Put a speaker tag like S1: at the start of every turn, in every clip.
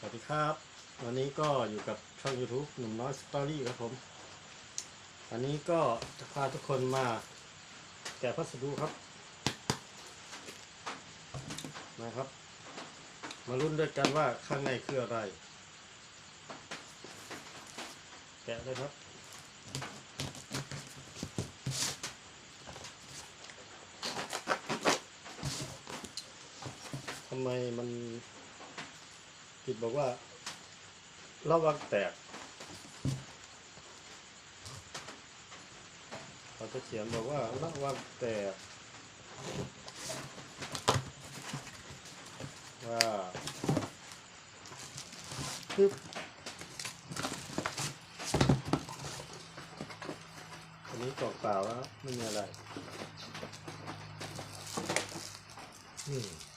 S1: สวัสดีครับวันนี้ก็อยู่กับช่อง YouTube หนุ่มน้อยสตอรี่ครับผมวันนี้ก็จะพาทุกคนมาแกะพัสดุครับนะครับ มาลุ้นด้วยกันว่าข้างในคืออะไร แกะเลยครับทำไมมันิดบอกว่าระวังแตกเขาจะเขียนบอกว่าระวังแตกว่าปึ๊บอันนี้กล่องเปล่าแล้วไม่มีอะไร อืม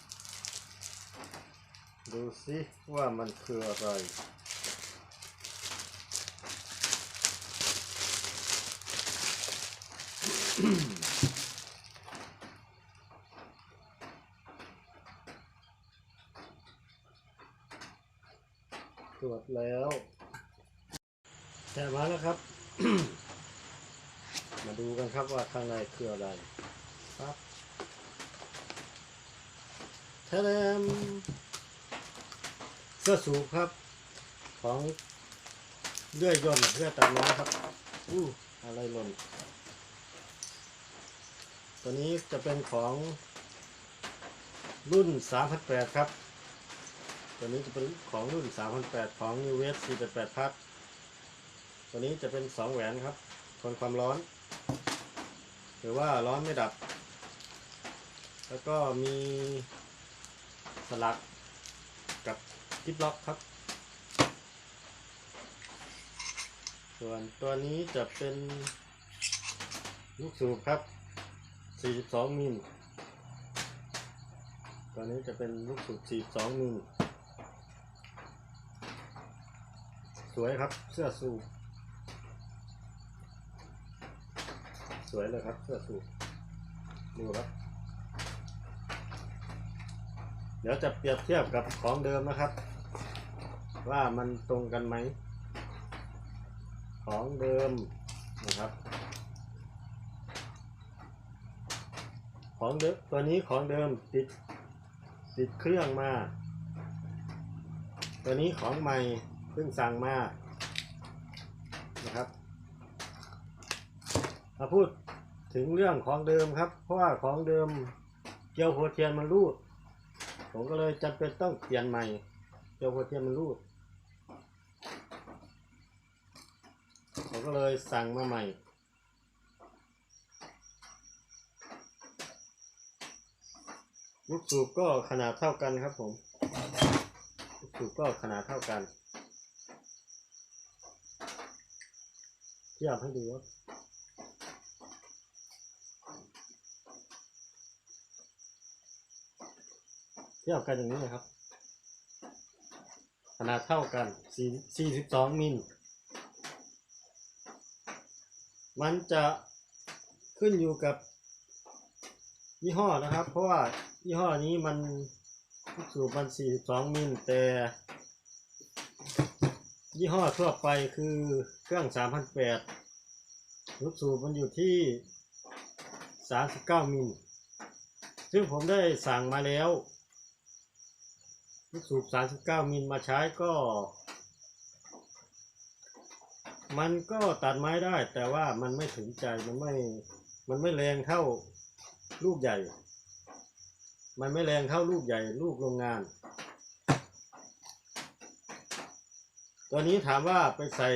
S1: ดูสิว่ามันคืออะไร ตรวจแล้วแกะมาแล้วครับ มาดูกันครับว่าข้างในคืออะไรครับแทมเเสื้อสูบครับ ของเลื่อยยนต์เพื่อตัดไม้ครับอู้อะไรหล่นตัวนี้จะเป็นของรุ่น 3,800 ครับ ตัวนี้จะเป็นของรุ่น 3,800 ของ New West 488พัดตัวนี้จะเป็น 2 แหวนครับ ทนความร้อน หรือว่าร้อนไม่ดับ แล้วก็มีสลักกับ กิฟล็อกครับ ส่วนตัวนี้จะเป็นลูกสูบครับ 42 มิล ตัวนี้จะเป็นลูกสูบ 42 มิล สวยครับ เสื้อสูบ สวยเลยครับ เสื้อสูบ ดูครับเดี๋ยวจะเปรียบเทียบกับของเดิมนะครับ ว่ามันตรงกันไหม ของเดิมนะครับ ของเดิมตัวนี้ของเดิมติดติดเครื่องมา ตัวนี้ของใหม่เพิ่งสั่งมานะครับ มาพูดถึงเรื่องของเดิมครับ เพราะว่าของเดิมเกลียวหัวเทียนมันรูด ผมก็เลยจำเป็นต้องเปลี่ยนใหม่ เกียวหัวเทียนมันรูด ผมก็เลยสั่งมาใหม่ ลูกสูบก็ขนาดเท่ากันครับผม ลูกสูบก็ขนาดเท่ากันเทียบให้ดูว่าเทียบกันอย่างนี้นะครับ ขนาดเท่ากัน4 42มิล มันจะขึ้นอยู่กับยี่ห้อนะครับ เพราะว่ายี่ห้อนี้มันลูกสูบมัน 42 มิลแต่ ยี่ห้อทั่วไปคือเครื่อง 3,800ลูกสูบมันอยู่ที่ 39 มิลซึ่งผมได้สั่งมาแล้วลูกสูบ 39 มิลมาใช้ก็ มันก็ตัดไม้ได้ แต่ว่ามันไม่ถึงใจมันไม่ มันไม่แรงเท่าลูกใหญ่ มันไม่แรงเท่าลูกใหญ่ ลูกโรงงาน ตัวนี้ถามว่าไปใส่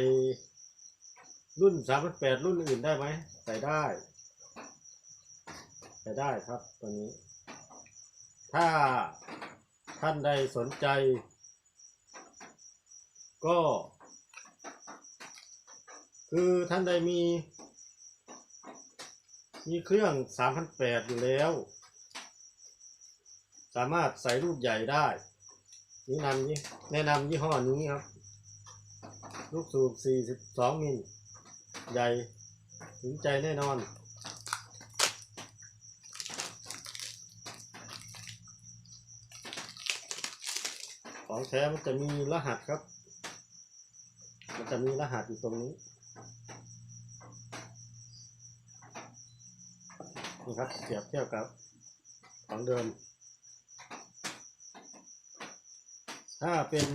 S1: รุ่น38รุ่นอื่นได้ไหมใส่ได้ใส่ได้ครับตัวนี้ ถ้าท่านใดสนใจ ก็ คือท่านใดมี มีเครื่อง3,800อยู่แล้ว สามารถใส่ลูกใหญ่ได้นี่นำยี่แนะนำยี่ห้อนี้ครับ ลูกสูบ42มิลใหญ่ถึงใจแน่นอนของแท้มันจะมีรหัสครับ มันจะมีรหัสอยู่ตรงนี้ นี่ครับเปรียบเทียบกับของเดิม ถ้าเป็น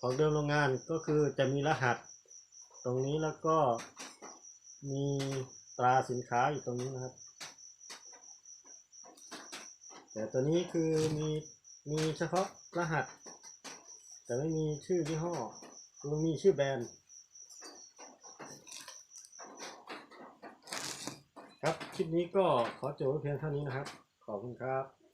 S1: ของเดิมโรงงานก็คือจะมีรหัส ตรงนี้แล้วก็มีตราสินค้าอยู่ตรงนี้นะครับ แต่ตัวนี้คือมีมีเฉพาะรหัส แต่ไม่มีชื่อยี่ห้อคือมีชื่อแบรนด์ ครับ คลิปนี้ก็ขอจบไว้เพียงเท่านี้นะครับ ขอบคุณครับ